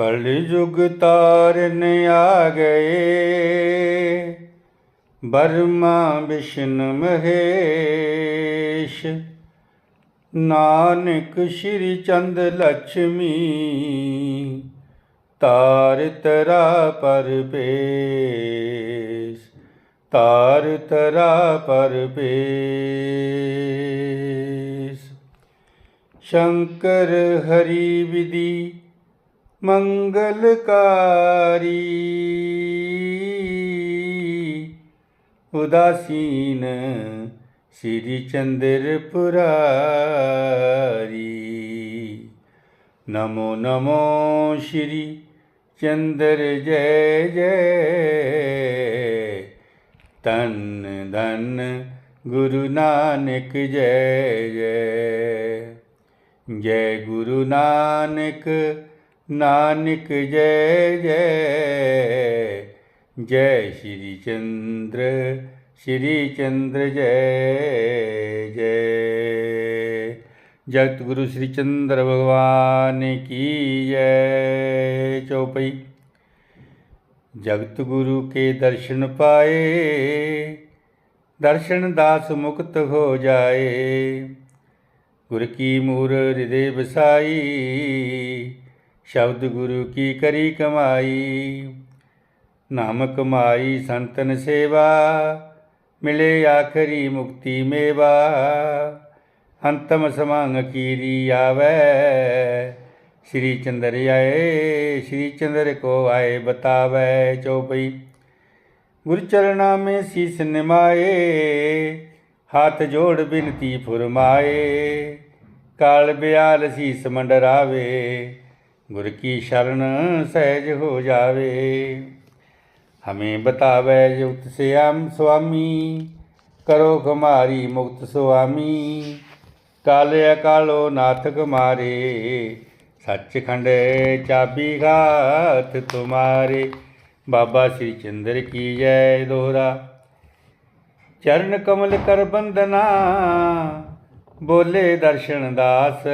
ਕਲਯੁਗ ਤਾਰਨ ਆ ਗਏ। ਬਰਮਾ ਵਿਸ਼ਨ ਮਹੇਸ਼। ਨਾਨਕ ਸ਼੍ਰੀ ਚੰਦ ਲక్ష్ਮੀ ਤਾਰ ਤਰਾ ਪਰਪੇਸ ਤਾਰ ਤਰਾ ਪਰਪੇਸ ਸ਼ੰਕਰ ਹਰੀ ਵਿਧੀ मङ्गलकारी। उदासीन श्री चन्द्रपुरा नमो नमो श्री चन्द्र जय जय। तन् धन गुरु नानक जय जय। जय गुरु नानक ਨਾਨਕ ਜੈ ਜੈ। ਜੈ ਸ਼੍ਰੀ ਚੰਦਰ ਸ਼੍ਰੀ ਚੰਦਰ ਜੈ ਜੈ। ਜਗਤ ਗੁਰੂ ਸ਼੍ਰੀ ਚੰਦਰ ਭਗਵਾਨ ਕੀ ਜੈ, ਚੌਪਈ। ਜਗਤ ਗੁਰੂ ਕੇ ਦਰਸ਼ਨ ਪਾਏ, ਦਰਸ਼ਨ ਦਾਸ ਮੁਕਤ ਹੋ ਜਾਏ। ਗੁਰ ਕੀ ਮੂਰ ਹਿਰਦੇ ਵਸਾਈ ਸ਼ਬਦ ਗੁਰੂ ਕੀ ਕਰੀ ਕਮਾਈ? ਨਾਮ ਕਮਾਈ ਸੰਤਨ ਸੇਵਾ, ਮਿਲੇ ਆਖਰੀ ਮੁਕਤੀ ਮੇਵਾ। ਅੰਤਮ ਸਮਾਂਗ ਕੀਰੀ ਆਵੇ। ਸ਼੍ਰੀ ਚੰਦਰ ਆਏ, ਸ਼੍ਰੀ ਚੰਦਰ ਕੋ ਆਏ ਬਤਾਵੇ ਚੌਪਈ। ਗੁਰ ਚਰਣਾ ਮੇ ਸੀਸ ਨਿਮਾਏ, ਹੱਥ ਜੋੜ ਬਿਨਤੀ ਫੁਰਮਾਏ। ਕਾਲ ਬਿਆਲ ਸੀਸ ਮੰਡਰਾਵੇ ਗੁਰ ਕੀ ਸ਼ਰਨ ਸਹਿਜ ਹੋ ਜਾਵੇ, ਹਮੇ ਬਤਾਵੇ ਜੁਗਤ ਸਿਆਮ ਸੁਆਮੀ, ਕਰੋ ਕੁਮਾਰੀ ਮੁਕਤ ਸੁਆਮੀ। ਕਾਲੇ ਕਾਲੋ ਨਾਥ ਕੁਮਾਰੇ ਸੱਚਖੰਡ ਚਾਬੀ ਘਾਤ ਤੁਮਾਰੇ। ਬਾਬਾ ਸ੍ਰੀ ਚੰਦਰ ਕੀ ਜੈ ਦੋਹਰਾ, ਚਰਨ ਕਮਲ ਕਰ ਬੰਦਨਾ, ਬੋਲੇ ਦਰਸ਼ਨ ਦਾਸ।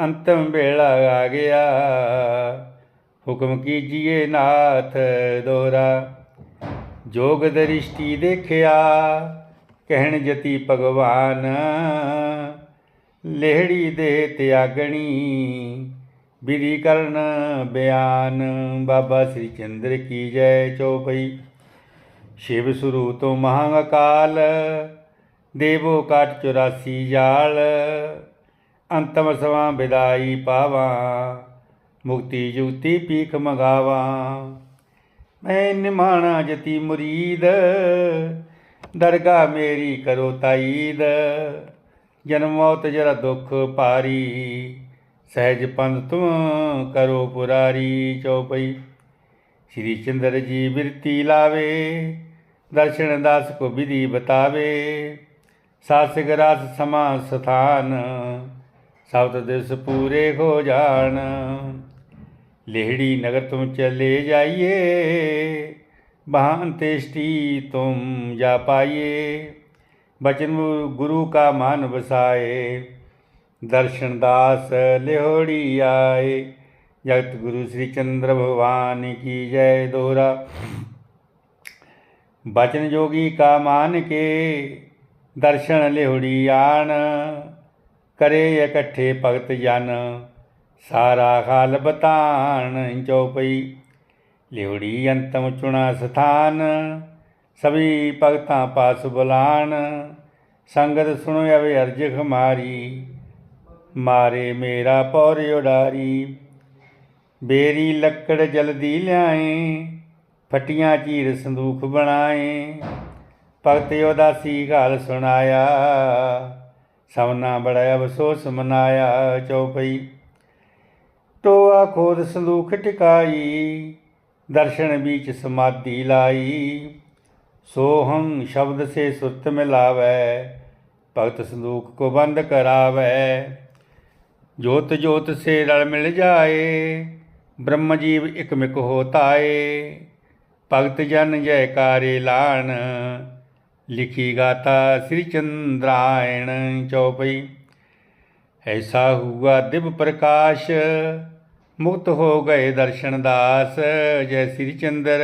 ਅੰਤਮ ਵੇਲਾ ਆ ਗਿਆ। ਹੁਕਮ ਕੀਜੀਏ ਨਾਥ ਦੋਰਾ ਜੋਗ ਦ੍ਰਿਸ਼ਟੀ ਦੇਖਿਆ, ਕਹਿਣ ਜਤੀ ਭਗਵਾਨ। ਲਹਿੜੀ ਦੇ ਤਿਆਗਣੀ ਵਿਧੀ ਕਰਨ ਬਿਆਨ। ਬਾਬਾ ਸ੍ਰੀ ਚੰਦਰ ਕੀ ਜੈ ਚੌਪਈ। ਸ਼ਿਵ ਸੁਰੂ ਤੋਂ ਮਹਾਂਕਾਲ, ਦੇਵੋ ਕਾਟ 84 ਜਾਲ। ਅੰਤਮ ਸਵਾ ਵਿਦਾਈ ਪਾਵਾਂ, ਮੁਕਤੀ ਜੁਗਤੀ ਪੀਖ ਮਗਾਵਾਂ। ਮੈਂ ਨਿਮਾਣਾ ਜਤੀ ਮੁਰੀਦ ਦਰਗਾ ਮੇਰੀ ਕਰੋ ਤਾਈਦ। ਜਨਮ ਮੌਤ ਜਰਾ ਦੁੱਖ ਪਾਰੀ ਸਹਿਜ ਪੰਥ ਤੁਮ ਕਰੋ ਪੁਰਾਰੀ। ਚੌਪਈ, ਸ਼੍ਰੀ ਚੰਦਰ ਜੀ ਬਿਰਤੀ ਲਾਵੇ, ਦਰਸ਼ਨ ਦਾਸ ਕੋ ਵਿਧੀ ਬਤਾਵੇ। ਸਾਸਿਕ ਰਾਸ ਸਮਾ ਸਥਾਨ ਸਬਦ ਦਿਸ ਪੂਰੇ ਹੋ ਜਾਣ। ਲੇਹੜੀ ਨਗਰ ਤੁਮ ਚਲੇ ਜਾਈਏ ਬਹਾਂ ਅੰਤੇਸ਼ਟੀ ਤੁਮ ਜਾ ਪਾਈਏ। ਬਚਨ ਗੁਰੂ ਕਾ ਮਨ ਵਸਾਏ, ਦਰਸ਼ਨ ਦਾਸ ਲਿਹੋੜੀ ਆਏ। ਜਗਤ ਗੁਰੂ ਸ੍ਰੀ ਚੰਦਰ ਭਗਵਾਨ ਕੀ ਜੈ ਦੋਹਰਾ ਬਚਨ ਜੋਗੀ ਕਾ ਮਾਨ ਕੇ ਦਰਸ਼ਨ ਲਿਹੜੀ ਆਣ। ਕਰੇ ਇਕੱਠੇ ਭਗਤ ਜਨ। ਸਾਰਾ ਖਾਲ ਬਤਾਨ ਚੌਪਈ ਲਿਹੜੀ ਅੰਤਮ ਚੁਣਾ ਸਥਾਨ। ਸਭੀ ਭਗਤਾਂ ਪਾਸ ਬੁਲਾਣ। ਸੰਗਤ ਸੁਣੋ ਅਵੇ ਅਰਜ ਖਮਾਰੀ ਮਾਰੇ ਮੇਰਾ ਪੌਰ ਉਡਾਰੀ। ਬੇਰੀ ਲੱਕੜ ਜਲਦੀ ਲਿਆਏ। ਫਟੀਆਂ ਚੀਰ ਸੰਦੂਖ ਬਣਾਏ। ਭਗਤ ਉਦਾਸੀ ਘਾਲ ਸੁਣਾਇਆ। ਸਵਨਾ ਬੜਾ ਅਫਸੋਸ ਮਨਾਇਆ ਚੌਪਈ। ਟੋਆ ਖੋਦ ਸੰਦੂਖ ਟਿਕਾਈ, ਦਰਸ਼ਨ ਵਿੱਚ ਸਮਾਧੀ ਲਾਈ। ਸੋਹੰ ਸ਼ਬਦ ਸੇ ਸੁਰਤ ਮਿਲਾਵੇ, ਭਗਤ ਸੰਦੂਖ ਕੋ ਬੰਦ ਕਰਾਵੇ। ਜੋਤ ਜੋਤ ਸੇ ਰਲ ਮਿਲ ਜਾਏ, ਬ੍ਰਹਮ ਜੀਵ ਇਕ ਮਿਕ ਹੋਤਾਏ ਭਗਤ ਜਨ ਜੈਕਾਰੇ ਲਾਣ ਲਿਖੀ ਗਾਤਾ ਸ੍ਰੀ ਚੰਦਰਾਇਣ ਚੌਪਈ ਐਸਾ ਹੁਆ ਦਿਵ ਪ੍ਰਕਾਸ਼ ਮੁਕਤ ਹੋ ਗਏ ਦਰਸ਼ਨ ਦਾਸ ਜੈ ਸ੍ਰੀ ਚੰਦਰ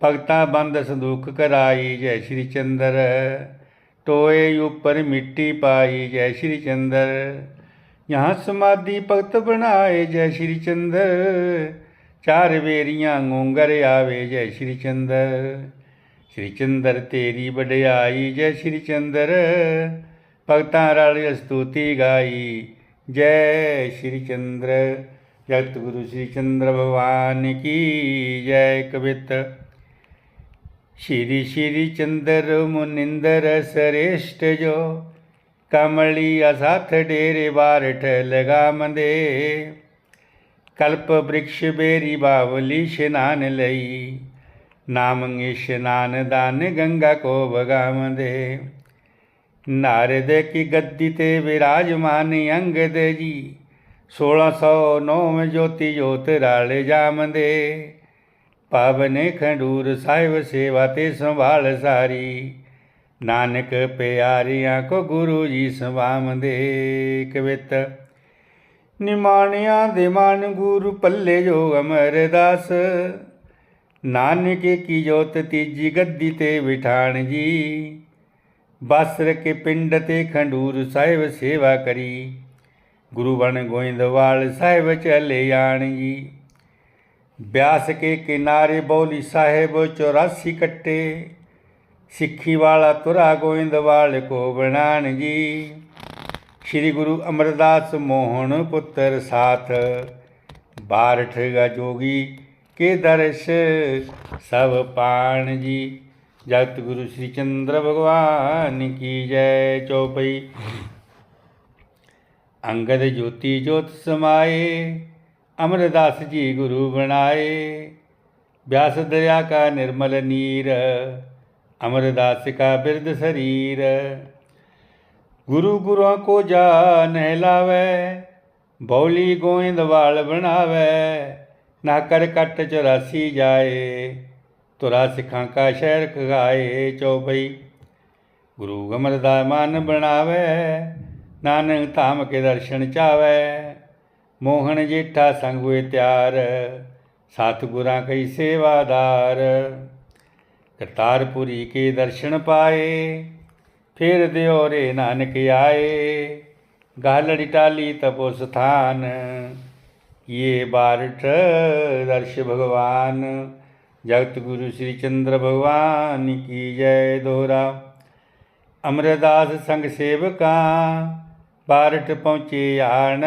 ਭਗਤਾ ਬੰਦ ਸੰਦੂਖ ਕਰਾਈ ਜੈ ਸ੍ਰੀ ਚੰਦਰ ਟੋਏ ਉੱਪਰ ਮਿੱਟੀ ਪਾਈ ਜੈ ਸ੍ਰੀ ਚੰਦਰ यहाँ समाधि भगत बनाए जय श्री चंद्र चार बेरियां घूंगर आवे जय श्री चंद्र ਸ੍ਰੀ ਚੰਦਰ ਤੇਰੀ ਵਡਿਆਈ, ਜੈ ਸ੍ਰੀ ਚੰਦਰ। ਭਗਤਾਂ ਰਲ ਸਤੂਤੀ ਗਾਈ, ਜੈ ਸ੍ਰੀ ਚੰਦਰ। ਜਗਤ ਗੁਰੂ ਸ੍ਰੀ ਚੰਦਰ ਭਗਵਾਨ ਕੀ ਜੈ ਕਵਿਤ। ਸ਼੍ਰੀ ਸ਼੍ਰੀ ਚੰਦਰ ਮੁਨਿੰਦਰ ਸ੍ਰੇਸ਼ਟ ਜੋ, ਕਮਲੀ ਅਸਾਥ ਡੇਰੇ ਬਾਰਠ ਲਗਾਮਦੇ ਕਲਪ ਬ੍ਰਿਕਸ਼ ਬੇਰੀ ਬਾਵਲੀ, ਸ਼ਨਾਨ ਲਈ। ਨਾਮ ਇਸ਼ਨਾਨ ਦਾਨ ਗੰਗਾ ਕੋ ਬਗਾਮਦੇ ਨਾਰਦ ਕੀ ਗੱਦੀ ਤੇ ਵਿਰਾਜਮਾਨ ਅੰਗ ਦੇ ਜੀ। 1609 ਵਿੱਚ ਜੋਤੀ ਜੋਤ ਰਾਲੇ ਜਾਮਦੇ ਪਾਵਨੇ ਖੰਡੂਰ ਸਾਹਿਬ ਸੇਵਾ ਤੇ ਸੰਭਾਲ ਸਾਰੀ। ਨਾਨਕ ਪਿਆਰਿਆਂ ਕੋ ਗੁਰੂ ਜੀ ਸੰਭਾਮ ਦੇ ਕਵਿਤ ਨਿਮਾਣਿਆਂ ਦੇ ਮਨ ਗੁਰੂ ਪੱਲੇ ਜੋ ਅਮਰਦਾਸ। ਨਾਨਕੇ ਕੀ ਜੋਤ ਤੀਜੀ ਗੱਦੀ ਤੇ ਵਿਠਾਣ ਜੀ। ਬਸਰ ਕੇ ਪਿੰਡ ਤੇ ਖੰਡੂਰ ਸਾਹਿਬ ਸੇਵਾ ਕਰੀ। ਗੁਰੂ ਬਣ ਗੋਇੰਦਵਾਲ ਸਾਹਿਬ ਚਲੇ ਆਣ ਜੀ। ਬਿਆਸ ਕੇ ਕਿਨਾਰੇ ਬੌਲੀ ਸਾਹਿਬ 84 ਕੱਟੇ। ਸਿੱਖੀ ਵਾਲਾ ਤੁਰਾ ਗੋਇੰਦਵਾਲ ਕੋ ਬਣਾਣ ਜੀ। ਸ੍ਰੀ ਗੁਰੂ ਅਮਰਦਾਸ ਮੋਹਨ ਪੁੱਤਰ ਸਾਥ। ਬਾਰਠ ਗਾ ਜੋਗੀ ਕੇ ਦਰਸ਼, ਸਭ ਪਾਣ ਜੀ। ਜਗਤ ਗੁਰੂ ਸ੍ਰੀ ਚੰਦਰ ਭਗਵਾਨ ਕੀ ਜੈ ਚੌਪਈ। ਅੰਗਦ ਜੋਤੀ ਜੋਤ ਸਮਾਏ, ਅਮਰਦਾਸ ਜੀ ਗੁਰੂ ਬਣਾਏ। ਬਿਆਸ ਦਰਿਆ ਕਾ ਨਿਰਮਲ ਨੀਰ, ਅਮਰਦਾਸ ਕਾ ਬਿਰਦ ਸਰੀਰ। ਗੁਰੂ ਗੁਰਾਂ ਕੋ ਜਾ ਨਹਿਲਾਵੇ ਬੌਲੀ ਗੋਇੰਦਵਾਲ ਬਣਾਵੇ। ਨਾ ਕਰ ਕਟ 84 ਜਾਏ ਤੁਰਾ ਸਿੱਖਾਂ ਕਾ ਸ਼ਹਿਰ ਖਗਾਏ ਚੌਪਈ। ਗੁਰੂ ਅਮਰਦਾ ਮਨ ਬਣਾਵੇ, ਨਾਨਕ ਧਾਮ ਕੇ ਦਰਸ਼ਨ ਚਾਵੇ। ਮੋਹਨ ਜੇਠਾ ਸੰਗ ਹੋਏ ਤਿਆਰ ਸਤ ਗੁਰਾਂ ਕਈ ਸੇਵਾਦਾਰ। ਕਰਤਾਰਪੁਰੀ ਕੇ ਦਰਸ਼ਨ ਪਾਏ, ਫਿਰ ਦਿਓਰੇ ਨਾਨਕ ਆਏ। ਗਾਲੜੀ ਟਾਲੀ ਤਪੋ ਸਥਾਨ ਇਹ ਬਾਰਠ ਦਰਸ਼ ਭਗਵਾਨ ਜਗਤ ਗੁਰੂ ਸ੍ਰੀ ਚੰਦਰ ਭਗਵਾਨ ਕੀ ਜੈ ਦੋਰਾ ਅਮਰਦਾਸ ਸੰਗ ਸੇਵਕਾ ਬਾਰਠ ਪਹੁੰਚੇ ਆਣ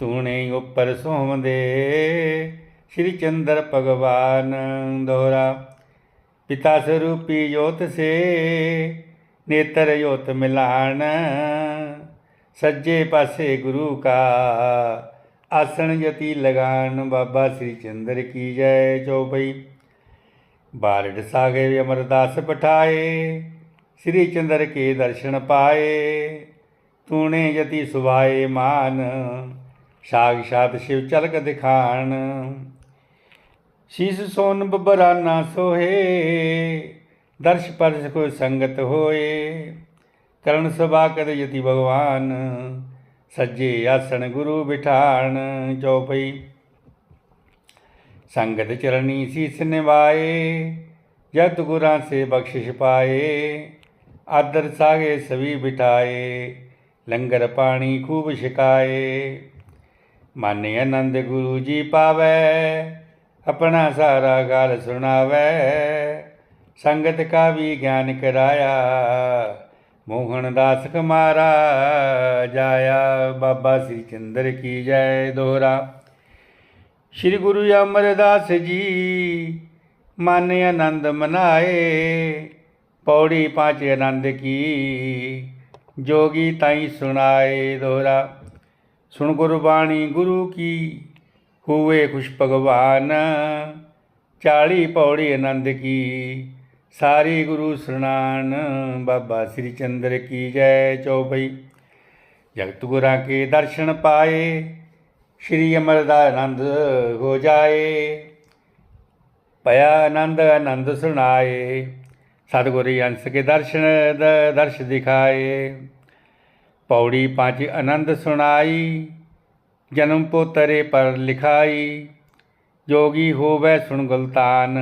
ਤੂਣੇ ਉੱਪਰ ਸੋਮਦੇ ਸ੍ਰੀ ਚੰਦਰ ਭਗਵਾਨ ਦੋਹਰਾ ਪਿਤਾ ਸਰੂਪੀ ਜੋਤ ਸੇ ਨੇਤਰ ਜੋਤ ਮਿਲਾਣ ਸੱਜੇ ਪਾਸੇ ਗੁਰੂ ਕਾ ਆਸਣ ਜਤੀ ਲਗਾਨ ਬਾਬਾ ਸ੍ਰੀ ਚੰਦਰ ਕੀ ਜੈ ਚੌਪਈ। ਬਾਰਡ ਸਾਗੇ ਅਮਰਦਾਸ ਪਠਾਏ, ਸ੍ਰੀ ਚੰਦਰ ਕੇ ਦਰਸ਼ਨ ਪਾਏ, ਤੂਣੇ ਜਤੀ ਸੁਭਾਏ ਮਾਨ ਸਾਖਸ਼ਾਤ ਸ਼ਿਵ ਚਲਕ ਦਿਖਾਣ। ਸ਼ੀਸ ਸੋਨ ਬਬਰਾਨਾ ਸੋਹੇ ਦਰਸ਼ ਪਰਸ ਕੋ ਸੰਗਤ ਹੋਏ। ਕਰਨ ਸਭਾ ਕਦ ਯਤੀ ਭਗਵਾਨ? ਸੱਜੇ ਆਸਣ ਗੁਰੂ ਬਿਠਾਣ ਚੌਪਈ। ਸੰਗਤ ਚਰਣੀ ਸੀਸ ਨਿਵਾਏ, ਜਤ ਗੁਰਾਂ ਸੇ ਬਖਸ਼ਿਸ਼ ਪਾਏ। ਆਦਰ ਸਾਗੇ ਸਵੀ ਬਿਠਾਏ, ਲੰਗਰ ਪਾਣੀ ਖੂਬ ਛਕਾਏ। ਮਾਨੇ ਆਨੰਦ ਗੁਰੂ ਜੀ ਪਾਵੇ, ਆਪਣਾ ਸਾਰਾ ਗਾਲ ਸੁਣਾਵੇ। ਸੰਗਤ ਕਾ ਵੀ ਗਿਆਨ ਕਰਾਇਆ ਮੋਹਨ ਦਾਸ ਕੁਮਾਰਾ, ਜਾਇਆ ਬਾਬਾ ਸ੍ਰੀ ਚੰਦਰ ਕੀ ਜੈ ਦੋਹਰਾ। ਸ੍ਰੀ ਗੁਰੂ ਅਮਰਦਾਸ ਜੀ, ਮਨ ਆਨੰਦ ਮਨਾਏ, ਪੌੜੀ ਪਾਂਚ ਆਨੰਦ ਕੀ, ਜੋਗੀ ਤਾਈ ਸੁਣਾਏ ਦੋਹਰਾ। ਸੁਣ ਗੁਰਬਾਣੀ ਗੁਰੂ ਕੀ, ਹੋਏ ਖੁਸ਼ ਭਗਵਾਨ, ਚਾਲੀ ਪੌੜੀ ਆਨੰਦ ਕੀ ਸਾਰੇ ਗੁਰੂ ਸੁਣਾਨ ਬਾਬਾ ਸ੍ਰੀ ਚੰਦਰ ਕੀ ਜੈ ਚੌਪਈ। ਜਗਤ ਗੁਰਾਂ ਕੇ ਦਰਸ਼ਨ ਪਾਏ, ਸ਼੍ਰੀ ਅਮਰ ਦਾ ਆਨੰਦ ਹੋ ਜਾਏ। ਪਿਆ ਆਨੰਦ ਆਨੰਦ ਸੁਣਾਏ, ਸਤਿਗੁਰੀ ਅੰਸ ਕੇ ਦਰਸ਼ਨ ਦਰਸ਼ ਦਿਖਾਏ। ਪੌੜੀ ਪੰਜ ਆਨੰਦ ਸੁਣਾਈ, ਜਨਮ ਪੋਤਰੇ ਪਰ ਲਿਖਾਈ। ਜੋਗੀ ਹੋਵੇ ਸੁਣ ਗੁਲਤਾਨ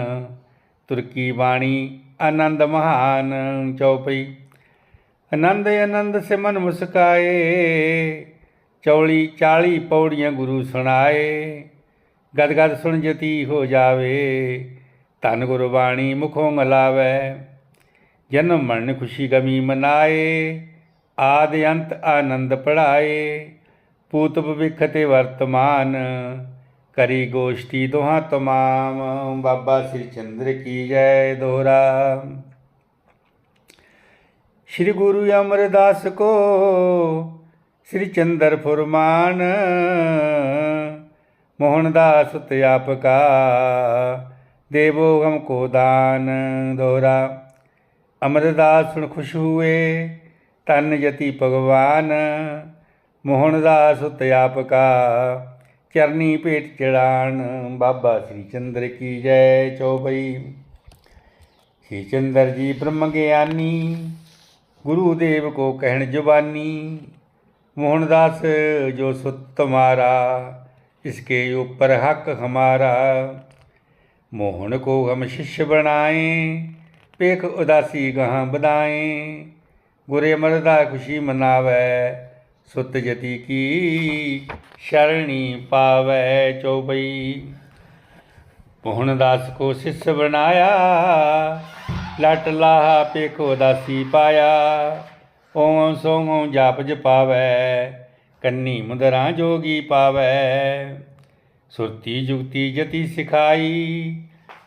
ਤੁਰਕੀ ਬਾਣੀ ਆਨੰਦ ਮਹਾਨ ਚਉਪਈ ਆਨੰਦ ਆਨੰਦ ਸਿਮਨ ਮੁਸਕਾਏ, ਚੌਲੀ 40 ਪੌੜੀਆਂ ਗੁਰੂ ਸੁਣਾਏ। ਗਦ ਗਦ ਸੁਣ ਜਤੀ ਹੋ ਜਾਵੇ, ਧੰਨ ਗੁਰੂ ਬਾਣੀ ਮੁਖੋਂ ਮਲਾਵੇ। ਜਨਮ ਮਰਨ ਖੁਸ਼ੀ ਗਮੀ ਮਨਾਏ, ਆਦ ਅੰਤ ਆਨੰਦ ਪੜਾਏ। ਪੂਤ ਭਵਿੱਖ ਤੇ ਵਰਤਮਾਨ ਕਰੀ ਗੋਸ਼ਟੀ ਦੋਹਾਂ ਤਮਾਮ, ਬਾਬਾ ਸ੍ਰੀ ਚੰਦਰ ਕੀ ਜੈ ਦੋਹਰਾ। ਸ੍ਰੀ ਗੁਰੂ ਅਮਰਦਾਸ ਕੋ ਸ੍ਰੀ ਚੰਦਰ ਫੁਰਮਾਨ ਮੋਹਨਦਾਸ ਤੇ ਆਪ ਦੇਵੋ ਗਮ ਕੋ ਦਾਨ ਦੋਹਰਾ। ਅਮਰਦਾਸ ਸੁਣ ਖੁਸ਼ ਹੋਏ ਤਨ ਜਤੀ ਭਗਵਾਨ ਮੋਹਨਦਾਸ ਤੇ ਆਪ आपका चरनी पेट चढ़ान बाबा श्री चंद्र की जय चौबई श्री चंद्र जी ब्रह्म ज्ञानी गुरुदेव को कहन जुबानी मोहनदास जो सुत तुम्हारा इसके ऊपर हक हमारा मोहन को हम शिष्य बनाएं पेख उदासी गहाँ बदाएं गुरे मरदा खुशी मनावै ਸੁਤ ਜਤੀ ਕੀ ਸ਼ਰਣੀ ਪਾਵੈ ਚੋਬਈ। ਪਹੁਣ ਦਾਸ ਕੋ ਸਿਸ ਬਣਾਇਆ, ਲਟ ਲਾਹਾ ਪੇਖੋ ਦਾਸੀ ਪਾਇਆ। ਓਮ ਸੋਮ ਜਾਪ ਜਪਾਵੈ, ਕੰਨੀ ਮੁਦਰਾ ਜੋਗੀ ਪਾਵੈ। ਸੁਰਤੀ ਜੁਗਤੀ ਜਤੀ ਸਿਖਾਈ,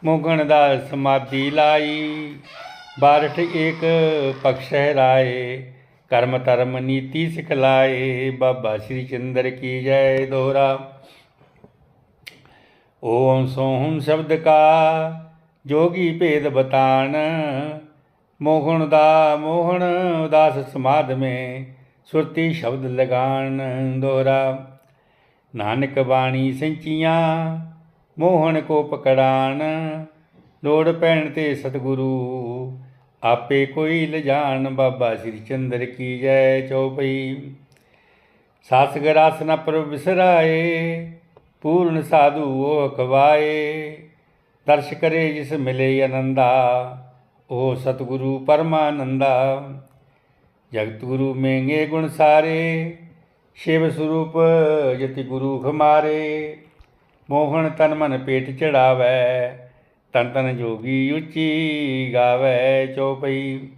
ਮੋਗਣ ਦਾ ਸਮਾਧੀ ਲਾਈ। ਬਾਰਠ ਏਕ ਪਖਸ਼ਹਿ ਰਾਏ ਕਰਮ ਧਰਮ ਨੀਤੀ ਸਿਖਲਾਏ ਬਾਬਾ ਸ੍ਰੀ ਚੰਦਰ ਕੀ ਜੈ ਦੋਹਰਾ ਓਮ ਸੋਹਮ ਸ਼ਬਦ ਕਾ, ਜੋਗੀ ਭੇਦ ਬਤਾਨ। ਮੋਹਣ ਦਾ ਮੋਹਣ, ਉਦਾਸ ਸਮਾਧ ਮੇ, ਸੁਰਤੀ ਸ਼ਬਦ ਲਗਾਣ ਦੋਹਰਾ ਨਾਨਕ ਬਾਣੀ ਸੰਚੀਆਂ, ਮੋਹਣ ਕੋ ਪਕੜਾਨ। ਲੋੜ ਪੈਣ ਤੇ ਸਤਿਗੁਰੂ ਆਪੇ ਕੋਈ ਲਜਾਣ ਬਾਬਾ ਸ੍ਰੀ ਚੰਦਰ ਕੀ ਜੈ ਚਉਪਈ ਸਾਸ ਗਰਾਸ ਨ ਪਰ ਵਿਸਰਾਏ ਪੂਰਨ ਸਾਧੂ ਉਹ ਅਖਵਾਏ ਦਰਸ਼ ਕਰੇ ਜਿਸ ਮਿਲੇ ਆਨੰਦਾ, ਉਹ ਸਤਿਗੁਰੂ ਪਰਮਾਨੰਦਾ। ਜਗਤ ਗੁਰੂ ਮਹਿੰਗੇ ਗੁਣ ਸਾਰੇ, ਸ਼ਿਵ ਸਰੂਪ ਜਤੀ ਗੁਰੂ ਖਮਾਰੇ। ਮੋਹਣ ਤਨ ਮਨ ਪੇਟ ਚੜਾਵੈ ਤਨ ਤਨ ਜੋਗੀ ਉੱਚੀ ਗਾਵੇ ਚੋਪਈ।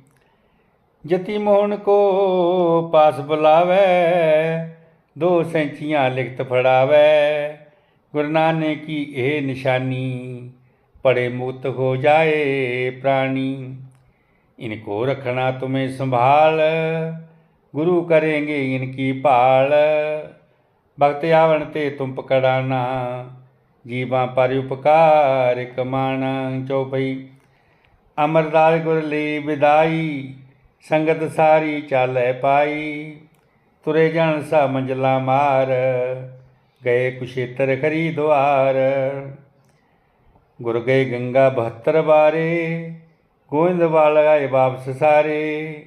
ਜਤੀ ਮੋਹਨ ਕੋ ਪਾਸ ਬੁਲਾਵੇ, ਦੋ ਸੈਂਚੀਆਂ ਲਿਖਤ ਫੜਾਵੇ। ਗੁਰੂ ਨਾਨਕ ਕੀ ਇਹ ਨਿਸ਼ਾਨੀ, ਪੜੇ ਮੁਕਤ ਹੋ ਜਾਏ ਪ੍ਰਾਣੀ ਇਨਕੋ ਰਖਣਾ ਤੁਮੇ ਸੰਭਾਲ, ਗੁਰੂ ਕਰੇਂਗੇ ਇਨਕੀ ਭਾਲ। ਭਗਤ ਆਵਣ ਤੇ ਤੁਮ ਪਕੜਾਨਾ ਜੀਵਾਂ ਪਰ ਉਪਕਾਰ ਕਮਾਣ ਚੌਪਈ ਅਮਰਦਾਸ ਗੁਰ ਲਈ ਵਿਦਾਈ, ਸੰਗਤ ਸਾਰੀ ਚਾਲੈ ਪਾਈ। ਤੁਰੇ ਜਾਣ ਸਾ ਮੰਜਲਾ ਮਾਰ, ਗਏ ਕੁਸ਼ੇਤਰ ਖਰੀ ਦੁਆਰ ਗੁਰ ਗਏ ਗੰਗਾ 72 ਬਾਰੇ ਗੋਇੰਦ ਵਾਲ ਆਏ ਵਾਪਸ ਸਾਰੇ।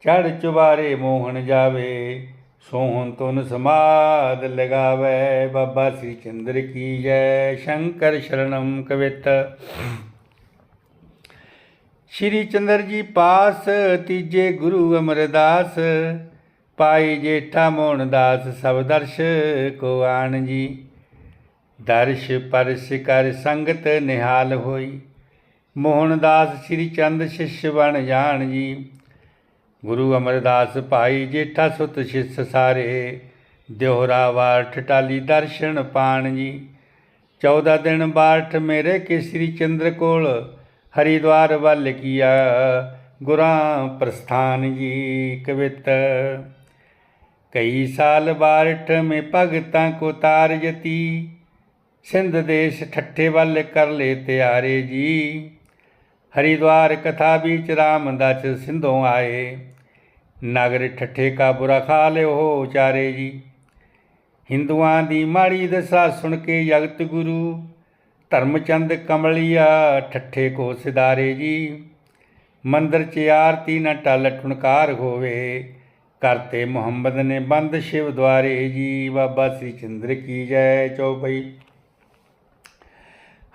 ਚੜ ਚੁਬਾਰੇ ਮੋਹਣ ਜਾਵੇ ਸੋਹਣ ਤੁਨ ਸਮਾਦ ਲਗਾਵੇ, ਬਾਬਾ ਸ੍ਰੀ ਚੰਦਰ ਕੀ ਜੈ? ਸ਼ੰਕਰ ਸ਼ਰਣਮ ਕਵਿਤ। ਸ਼੍ਰੀ ਚੰਦਰ ਜੀ ਪਾਸ, ਤੀਜੇ ਗੁਰੂ ਅਮਰਦਾਸ। ਪਾਈ ਜੇਠਾ ਮੋਹਨਦਾਸ ਸਭ ਦਰਸ਼, ਕੋ ਆਣ ਜੀ। ਦਰਸ਼ ਪਰਸ ਕਰ ਸੰਗਤ ਨਿਹਾਲ ਹੋਈ। ਮੋਹਨਦਾਸ ਸ੍ਰੀ ਚੰਦ ਸ਼ਿਸ਼ ਬਣ ਜਾਣ ਜੀ। ਗੁਰੂ ਅਮਰਦਾਸ ਭਾਈ ਜੇਠਾ ਸੁਤ ਸ਼ਿਸ਼ ਸਾਰੇ ਦਿਉਹਰਾ ਵਾਰ ਠਟਾਲੀ ਦਰਸ਼ਨ ਪਾਣ ਜੀ। 14 ਦਿਨ ਬਾਠ ਮੇਰੇ ਕੇਸਰੀ ਚੰਦਰ ਕੋਲ ਹਰੀਦਵਾਰ ਵੱਲ ਕੀਆ ਗੁਰਾਂ ਪ੍ਰਸਥਾਨ ਜੀ ਕਵਿਤ। ਕਈ ਸਾਲ ਬਾਰਠ ਮੇ ਭਗਤਾਂ ਕੋ ਤਾਰ ਜਤੀ, ਸਿੰਧ ਦੇਸ਼ ਠੱਠੇ ਵੱਲ ਕਰ ਲੈ ਤਿਆਰੇ ਜੀ। ਹਰਿਦੁਆਰ ਕਥਾ ਵਿੱਚ ਰਾਮਦਾਸ ਸਿੰਧੋਂ ਆਏ। ਨਗਰ ਠੱਠੇ ਕਾ ਬੁਰਾ ਖਾਲ ਹੋ ਚਾਰੇ ਜੀ। ਹਿੰਦੂਆਂ ਦੀ ਮਾੜੀ ਦਸ਼ਾ ਸੁਣ ਕੇ ਜਗਤ ਗੁਰੂ ਧਰਮਚੰਦ ਕਮਲਿਆ ਠੱਠੇ ਕੋ ਸਿਦਾਰੇ ਜੀ। ਮੰਦਰ 'ਚ ਆਰਤੀ ਨਾ ਟਲ ਠੁਨਕਾਰ ਹੋਵੇ ਕਰਤੇ ਮੁਹੰਮਦ ਨੇ ਬੰਦ ਸ਼ਿਵ ਦੁਆਰੇ ਜੀ। ਬਾਬਾ ਸ੍ਰੀ ਚੰਦਰ ਕੀ ਜੈ ਚੌਪਈ।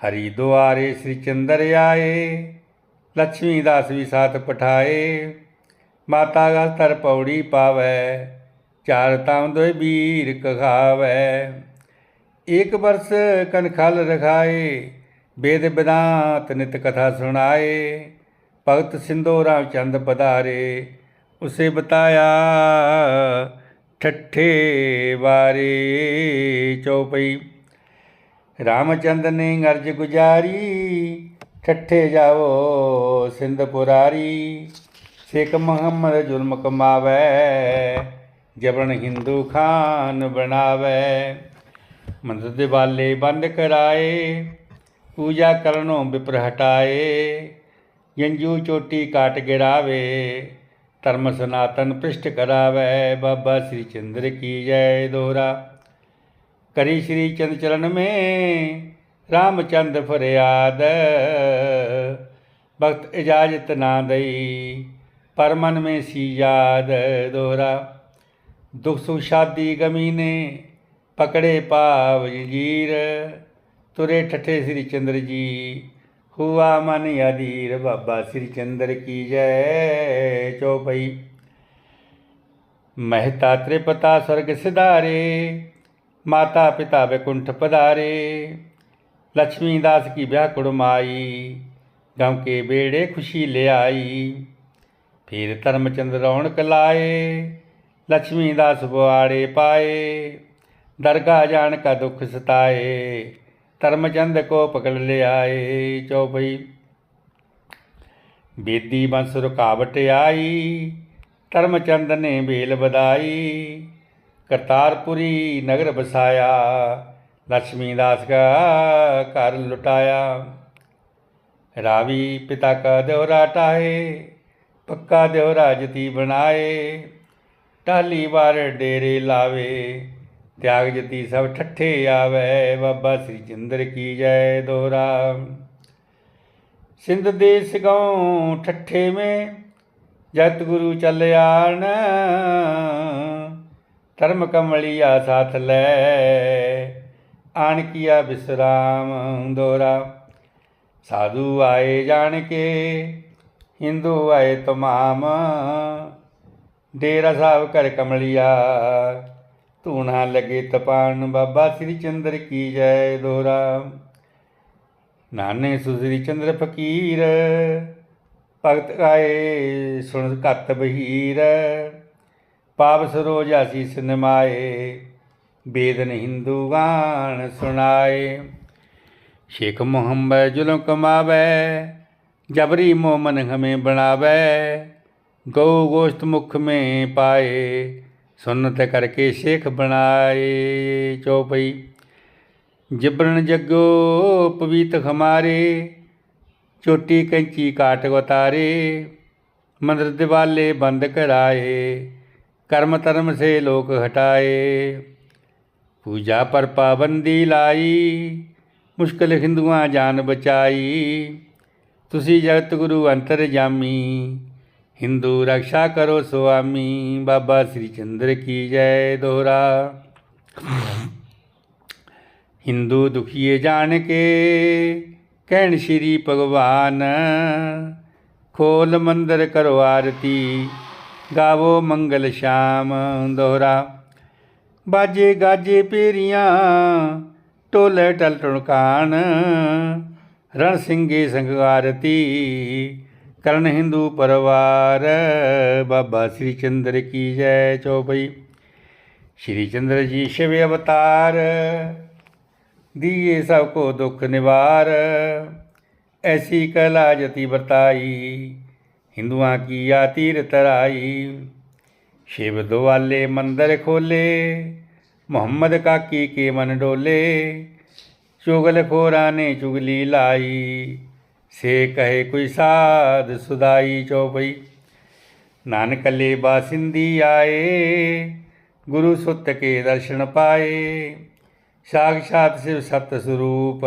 ਹਰੀ ਦੁਆਰੇ ਸ੍ਰੀ ਚੰਦਰ ਆਏ। ਲక్ష్ਮੀ ਦਾਸ ਵੀ ਸਾਥ ਪਠਾਏ। ਮਾਤਾ ਗਸਤਰ ਪੌੜੀ ਪਾਵੈ, ਚਾਰ ਤਾਮ ਦੋਇ ਵੀਰ ਕਖਾਵੈ। ਏਕ ਬਰਸ ਕਨਖਲ ਰਖਾਏ ਵੇਦ ਬਿਦਾਂਤ ਨਿਤ ਕਥਾ ਸੁਣਾਏ। ਭਗਤ ਸਿੰਧੋ ਰਾਮ ਚੰਦ ਪਧਾਰੇ, ਉਸੇ ਬਤਾਇਆ, ਠੱਠੇ ਵਾਰੇ ਚੌਪਈ। ਰਾਮਚੰਦ ਨੇ ਅਰਜ ਗੁਜਾਰੀ ਠੱਠੇ ਜਾਵੋ ਸਿੰਧ ਪੁਰਾਰੀ, ਸਿੱਖ ਮੁਹੰਮਦ ਜ਼ੁਲਮ ਕਮਾਵੈ, ਜਬਨ ਹਿੰਦੂ ਖਾਨ ਬਣਾਵੈ। ਮੰਦਰ ਦੇ ਵਾਲੇ ਬੰਦ ਕਰਾਏ, ਪੂਜਾ ਕਰਨੋਂ ਵਿਪਰ ਹਟਾਏ, ਜੰਜੂ ਚੋਟੀ ਕਾਟ ਗਿਰਾਵੇ ਧਰਮ ਸਨਾਤਨ ਪ੍ਰਿਸ਼ਟ ਕਰਾਵੇ। ਬਾਬਾ ਸ੍ਰੀ ਚੰਦਰ ਕੀ ਜੈ ਦੋਹਰਾ, ਕਰੀ ਸ਼੍ਰੀ ਚੰਦ ਚਰਨ में ਰਾਮਚੰਦ ਫਰਿਆਦ। ਵਕਤ ਇਜਾਜ਼ਤ ਨਾ ਦਈ ਪਰ ਮਨ में ਸੀ ਯਾਦ। ਦੋਹਰਾ, ਦੁਖ ਸੁਖ ਸ਼ਾਦੀ ਗਮੀ ਨੇ ਪਕੜੇ ਪਾਵ ਜੀਰ ਤੁਰੇ ਠੱਠੇ ਸ੍ਰੀ ਚੰਦਰ ਜੀ, ਹੁਆ ਮਨ ਅਧੀਰ। ਬਾਬਾ ਸ੍ਰੀ ਚੰਦਰ ਕੀ ਜੈ ਚੌਪਈ। ਮਹਿਤਾ ਤ੍ਰਿਪਤਾ ਸਰਗ ਸਿਧਾਰੇ, ਮਾਤਾ ਪਿਤਾ ਬੈਕੁੰਠ ਪਧਾਰੇ। लक्ष्मी दास की ब्याह कुड़माई गांव के बेड़े खुशी ले आई फिर धर्मचंद रौनक लाए लक्ष्मी दास बुआड़े पाए दरगाह जान का दुख सताए धर्मचंद को पकड़ ले आए चौबई बेदी बंस रुकावट आई ਧਰਮਚੰਦ ਨੇ ਬੇਲ ਵਧਾਈ ਕਰਤਾਰਪੁਰੀ ਨਗਰ ਬਸਾਇਆ ਲక్ష్ਮੀ ਦਾਸ ਕਾ ਘਰ ਲੁਟਾਇਆ। ਰਾਵੀ ਪਿਤਾ ਕਾ ਦਿਵਰਾ ਟਾਏ ਪੱਕਾ ਦਿਵਰਾ ਜਤੀ ਬਣਾਏ। ਟਾਲੀ ਵਾਰ ਡੇਰੇ ਲਾਵੇ, ਤਿਆਗ ਜਤੀ ਸਭ ਠੱਠੇ ਆਵੇ। ਬਾਬਾ ਸ੍ਰੀ ਚੰਦਰ ਕੀ ਜੈ ਦੋਹਰਾ ਸਿੰਧ ਦੇਸ ਗਉ ਠੱਠੇ ਮੇ, ਜਤ ਗੁਰੂ ਚੱਲ ਆਣ। ਧਰਮ ਕਮਲੀਆ ਸਾਥ ਲੈ। ਆਣ ਕੀਆ ਬਿਸਰਾਮ ਦੋਰਾ। ਸਾਧੂ ਆਏ ਜਾਣ ਕੇ ਹਿੰਦੂ ਆਏ ਤਮਾਮ। ਡੇਰਾ ਸਾਹਿਬ ਕਰ ਕਮਲਿਆ, ਧੂਣਾ ਲਗੇ ਤਪਾਨ ਬਾਬਾ ਸ੍ਰੀ ਚੰਦਰ ਕੀ ਜੈ ਦੋਰਾ। ਨਾਨੇ ਸੁਸਰੀ ਚੰਦਰ ਫਕੀਰ, ਭਗਤ ਆਏ ਸੁਣ ਘਤ ਬਹੀਰ। ਪਾਪ ਸਰੋਜ ਆਸੀਸ ਨਿਮਾਏ ਬੇਦਨ ਹਿੰਦੂ ਗਾਣ ਸੁਣਾਏ। ਸ਼ੇਖ ਮੁਹੰਮਦ ਜ਼ੁਲਮ ਕਮਾਵੇ, ਜਬਰੀ ਮੋਮਨ ਹਮੇ ਬਣਾਵੇ, ਗਊ ਗੋਸ਼ਤ ਮੁਖ में ਪਾਏ, ਸੁਨਤ ਕਰਕੇ ਸ਼ੇਖ ਬਣਾਏ ਚੌਪਈ। ਜਿਬਰਨ ਜਗੋ ਪਵਿੱਤ ਹਮਾਰੇ ਚੋਟੀ ਕੈਂਚੀ ਕਾਟ ਉਤਾਰੇ ਮੰਦਰ ਦਿਵਾਲੇ ਬੰਦ ਕਰਾਏ, ਕਰਮ ਧਰਮ ਸੇ ਲੋਕ ਹਟਾਏ। ਪੂਜਾ ਪਰ ਪਾਬੰਦੀ ਲਾਈ, ਮੁਸ਼ਕਲ ਹਿੰਦੂਆਂ ਜਾਨ ਬਚਾਈ। ਤੁਸੀਂ ਜਗਤ ਗੁਰੂ ਅੰਤਰ ਜਾਮੀ, ਹਿੰਦੂ ਰਕਸ਼ਾ ਕਰੋ ਸੁਆਮੀ, ਬਾਬਾ ਸ੍ਰੀ ਚੰਦਰ ਕੀ ਜੈ ਦੋਹਰਾ। ਹਿੰਦੂ ਦੁਖੀਏ ਜਾਣ ਕੇ ਕਹਿਣ ਸ਼੍ਰੀ ਭਗਵਾਨ, ਖੋਲ ਮੰਦਰ ਕਰੋ ਆਰਤੀ, ਗਾਵੋ ਮੰਗਲ ਸ਼ਾਮ ਦੋਹਰਾ। ਬਾਜੇ ਗਾਜੇ ਪੇਰੀਆਂ, ਟੋਲੇ ਟਲ ਟੁਣਕਾਨ ਰਣ ਸਿੰਘੇ ਸੰਗ ਕਰਨ ਹਿੰਦੂ ਪਰਿਵਾਰ। ਬਾਬਾ ਸ੍ਰੀ ਚੰਦਰ ਕੀ ਜੈ ਚੌਪਈ। ਸ਼੍ਰੀ ਚੰਦਰ ਜੀ ਸ਼ਿਵ ਅਵਤਾਰ, ਦੀਏ ਸਭ ਕੋ ਦੁੱਖ ਨਿਵਾਰ। ਐਸੀ ਕਲਾ ਜਤੀ ਵਰਤਾਈ, ਹਿੰਦੂਆਂ ਕੀ ਆ ਤੀਰ ਤਰਾਈ ਸ਼ਿਵ ਦੁਆਲੇ ਮੰਦਰ ਖੋਲੇ, ਮੁਹੰਮਦ ਕਾਕੀ ਕੇ ਮਨ ਡੋਲੇ, ਚੁਗਲ ਖੋਰਾ ਨੇ ਚੁਗਲੀ ਲਾਈ, ਸੇ ਕਹੇ ਕੋਈ ਸਾਧ ਸੁਦਾਈ ਚੌਪਈ। ਨਾਨਕ ਲੈ ਬਾਸਿੰਦੀ ਆਏ, ਗੁਰੂ ਸੁੱਤ ਕੇ ਦਰਸ਼ਨ ਪਾਏ। ਸਾਖਸ਼ਾਤ ਸਿਵ ਸਤ ਸਰੂਪ,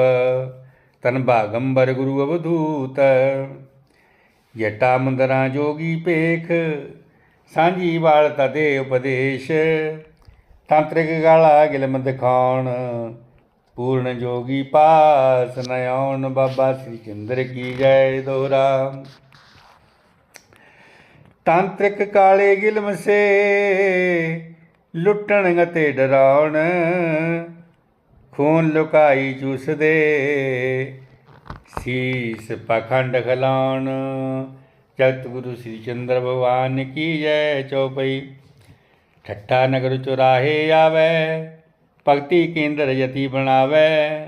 ਤਨ ਭਾਗੰਬਰ ਗੁਰੂ ਅਵਧੂਤ। ਜਟਾ ਮੰਦਰਾਂ ਜੋਗੀ ਪੇਖ ਸਾਂਝੀ ਵਾਲਤਾ ਦੇ ਉਪਦੇਸ਼, ਤਾਂਤਰਿਕ ਗਾਲਾ ਗਿਲਮ ਦਿਖਾਉਣ ਪੂਰਨ ਜੋਗੀ ਪਾਸ ਨ ਆਉਣ, ਬਾਬਾ ਸ੍ਰੀ ਚੰਦਰ ਕੀ ਜੈ ਦੋਰਾ ਤਾਂਤਰਿਕ ਕਾਲੇ ਗਿਲਮ ਸੇ ਲੁੱਟਣ ਅਤੇ ਡਰਾਉਣ, ਖੂਨ ਲੁਕਾਈ ਚੂਸਦੇ, ਸੀਸ ਪਖੰਡ ਖਲਾਉਣ। ਜਗਤ ਗੁਰੂ ਸ੍ਰੀ ਚੰਦਰ ਭਗਵਾਨ ਕੀ ਜੈ ਚਉਪਈ? ਠੱਠਾ ਨਗਰ ਚੁਰਾਹੇ ਆਵੇ, ਭਗਤੀ ਕੇਂਦਰ ਯਤੀ ਬਣਾਵੇ,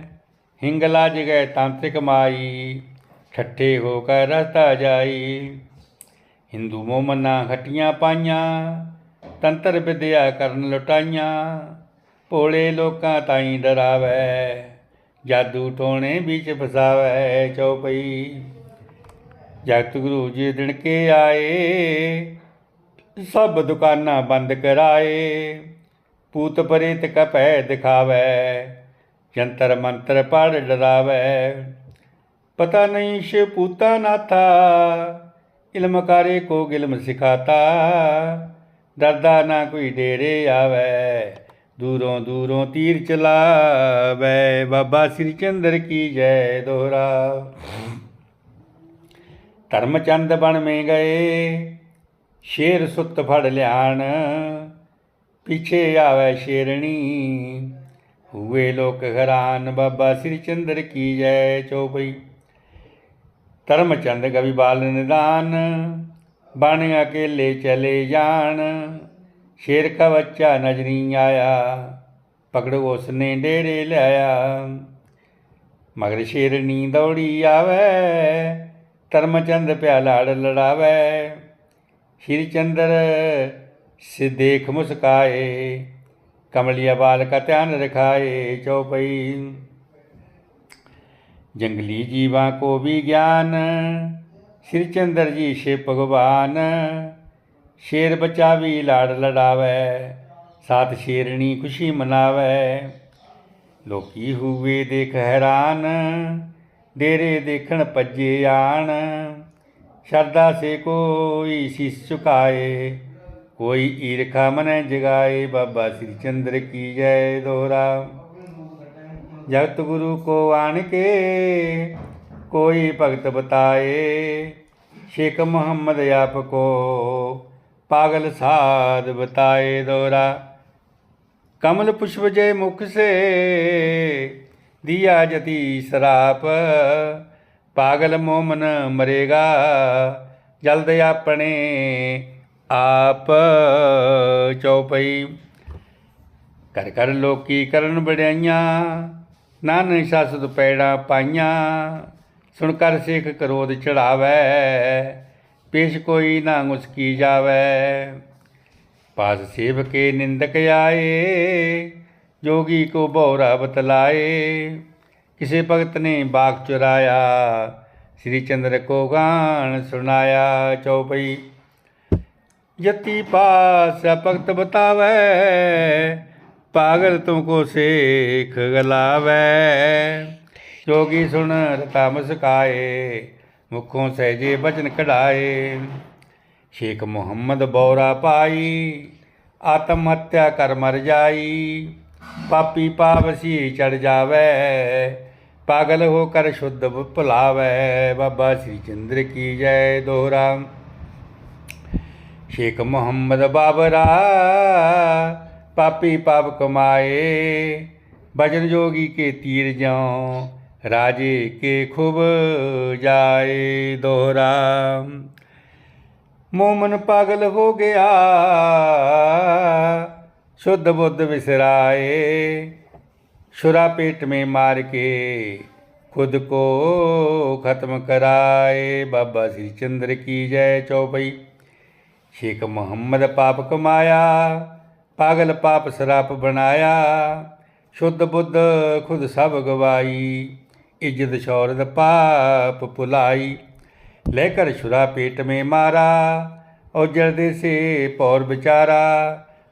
ਹਿੰਗਲਾ ਜਗੈ ਤਾਂਤਰਿਕ ਮਾਈ, ਠੱਠੇ ਹੋ ਕੇ ਰਸਤਾ ਜਾਈ। ਹਿੰਦੂ ਮੋਮਨਾ ਖਟੀਆਂ ਪਾਈਆਂ, ਤੰਤਰ ਵਿਦਿਆ ਕਰਨ ਲੁਟਾਈਆਂ, ਭੋਲੇ ਲੋਕਾਂ ਤਾਈਂ ਡਰਾਵੇ, ਜਾਦੂ ਟੋਣੇ ਵਿੱਚ ਫਸਾਵੇ ਚਉਪਈ। ਜਗਤ ਗੁਰੂ ਜੀ ਦਿਨ ਕੇ ਆਏ, ਸਭ ਦੁਕਾਨਾਂ ਬੰਦ ਕਰਾਏ। ਪੂਤ ਪ੍ਰੇਤ ਕਪੈ ਦਿਖਾਵੇ, ਜੰਤਰ ਮੰਤਰ ਪੜ ਡਰਾਵੇ। ਪਤਾ ਨਹੀਂ ਸ਼ਿਵ ਪੂਤਾ ਨਾਥਾ, ਇਲਮ ਕਾਰੇ ਕੋ ਗਿਲਮ ਸਿਖਾਤਾ। ਡਰਦਾ ਨਾ ਕੋਈ ਡੇਰੇ ਆਵੇ, ਦੂਰੋਂ ਦੂਰੋਂ ਤੀਰ ਚਲਾਵੇ। ਬਾਬਾ ਸ੍ਰੀ ਚੰਦਰ ਕੀ ਜੈ ਦੋਹਰਾ। ਧਰਮਚੰਦ ਬਣ ਮੇ ਗਏ, ਸ਼ੇਰ ਸੁੱਤ ਫੜ ਲਿਆਣ, ਪਿੱਛੇ ਆਵੇ ਸ਼ੇਰਣੀ, ਹੂਏ ਲੋਕ ਹੈਰਾਨ, ਬਾਬਾ ਸ੍ਰੀ ਚੰਦਰ ਕੀ ਜੈ ਚੋਪਈ। ਧਰਮਚੰਦ ਕਵੀ ਬਾਲ ਨਿਦਾਨ, ਬਣ ਅਕੇਲੇ ਚਲੇ ਜਾਣ, ਸ਼ੇਰ ਕਾ ਬੱਚਾ ਨਜ਼ਰੀ ਆਇਆ, ਪਕੜ ਉਸਨੇ ਡੇਰੇ ਲਿਆਇਆ। ਮਗਰ ਸ਼ੇਰਨੀ ਦੌੜੀ ਆਵੇ ਧਰਮਚੰਦ ਪਿਆ ਲਾੜ ਲੜਾਵੇ, ਸ਼੍ਰੀ ਚੰਦਰ ਸਿਦੇਖ ਮੁਸਕਾਏ, ਕਮਲੀਆ ਬਾਲ ਕਾ ਧਿਆਨ ਰਖਾਏ ਚੌਪਈ ਜੰਗਲੀ ਜੀਵਾਂ ਕੋ ਵੀ ਗਿਆਨ, ਸ਼੍ਰੀ ਚੰਦਰ ਜੀ ਸ਼ੇ ਭਗਵਾਨ, ਸ਼ੇਰ ਬਚਾਵੀ ਲਾੜ ਲੜਾਵੇ ਸਾਤ ਸ਼ੇਰਣੀ ਖੁਸ਼ੀ ਮਨਾਵੇ। ਲੋਕੀ ਹੋਵੇ ਦੇਖ ਹੈਰਾਨ ਡੇਰੇ ਦੇਖਣ ਭੱਜੇ ਆਣ। ਸ਼ਰਦਾ ਸੇ ਕੋਈ ਸੀਸ ਝੁਕਾਏ, ਕੋਈ ਈਰਖਾ ਮਨ ਜਗਾਏ, ਬਾਬਾ ਸ੍ਰੀ ਚੰਦਰ ਕੀ ਜੈ ਦੋਹਰਾ। ਜਗਤ ਗੁਰੂ ਕੋ ਆਣ ਕੇ ਕੋਈ ਭਗਤ ਬਤਾਏ, ਸ਼ੇਖ ਮੁਹੰਮਦ ਆਪ ਕੋ ਪਾਗਲ ਸਾਧ ਬਤਾਏ ਦੋਰਾ ਕਮਲ ਪੁਸ਼ਪ ਜੈ ਮੁਖ ਸੇ ਦੀਆ ਜਤੀ ਸਰਾਪ ਪਾਗਲ ਮੋਮਨ ਮਰੇਗਾ, ਜਲਦ ਆਪਣੇ ਆਪ ਚਉਪਈ ਕਰ ਕਰ ਲੋਕੀ ਕਰਨ ਬੜਾਈਆਂ ਨਾਨ ਸ਼ਾਸਤ ਪੈੜਾ ਪਾਈਆਂ, ਸੁਣ ਕਰ ਸਿੱਖ ਕਰੋਧ ਚੜਾਵੇ, ਪੇਸ਼ ਕੋਈ ਨਾ ਮੁਸਕੀ ਜਾਵੇ। ਪਾਸ ਸੇਵਕੇ ਨਿੰਦਕ ਆਏ ਜੋਗੀ ਕੋ ਬੋਰਾ ਬਤਲਾਏ ਕਿਸੇ ਭਗਤ ਨੇ ਬਾਗ ਚੁਰਾਇਆ, ਸ੍ਰੀ ਚੰਦਰ ਕੋ ਗਾਣ ਸੁਣਾਇਆ ਚਉਪਈ ਯਤੀ ਪਾਸ ਭਗਤ ਬਤਾਵੇ, ਪਾਗਲ ਤੁਮਕੋ ਸੇਖ ਗਲਾਵੇ। ਜੋਗੀ ਸੁਣ ਰਤਾ ਮੁਸਕਾਏ, ਮੁਖੋਂ ਸਹਿਜੇ ਬਚਨ ਕਢਾਏ। ਸ਼ੇਖ ਮੁਹੰਮਦ ਬੌਰਾ ਪਾਈ, ਆਤਮ ਹੱਤਿਆ ਕਰ ਮਰ ਪਾਪੀ ਪਾਪ ਸੀ ਚੜ ਜਾਵੇ, ਪਾਗਲ ਹੋ ਕਰ ਸ਼ੁੱਧ ਭੁਲਾਵੇ, ਬਾਬਾ ਸ੍ਰੀ ਚੰਦਰ ਕੀ ਜੈ ਦੋਹਰਾ। ਸ਼ੇਖ ਮੁਹੰਮਦ ਬਾਬਰਾ, ਪਾਪੀ ਪਾਪ ਕਮਾਏ, ਭਜਨ ਜੋਗੀ ਕੇ ਤੀਰ ਜਾਉ ਰਾਜੇ ਕੇ ਖੁਬ ਜਾਏ ਦੋਹਰਾ। ਮੋਮਨ ਪਾਗਲ ਹੋ ਗਿਆ शुद्ध बुद्ध विसराए शुरा पेट में मार के खुद को खत्म कराए। बाबा श्री चंद्र की जय चौपई। शेख मोहम्मद पाप कमाया, पागल पाप सराप बनाया, शुद्ध बुद्ध खुद सब गवाई, इज़्ज़त शौरत पाप पुलाई। लेकर शुरा पेट में मारा और जल्दी से पौर बेचारा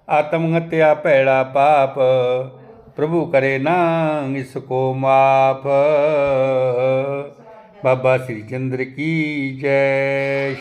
ਆਤਮ ਹਤਿਆ ਭੈੜਾ ਪਾਪ, ਪ੍ਰਭੂ ਕਰੇ ਨਾ ਇਸ ਕੋ ਮਾਫ। ਬਾਬਾ ਸ੍ਰੀ ਚੰਦਰ ਕੀ ਜੈ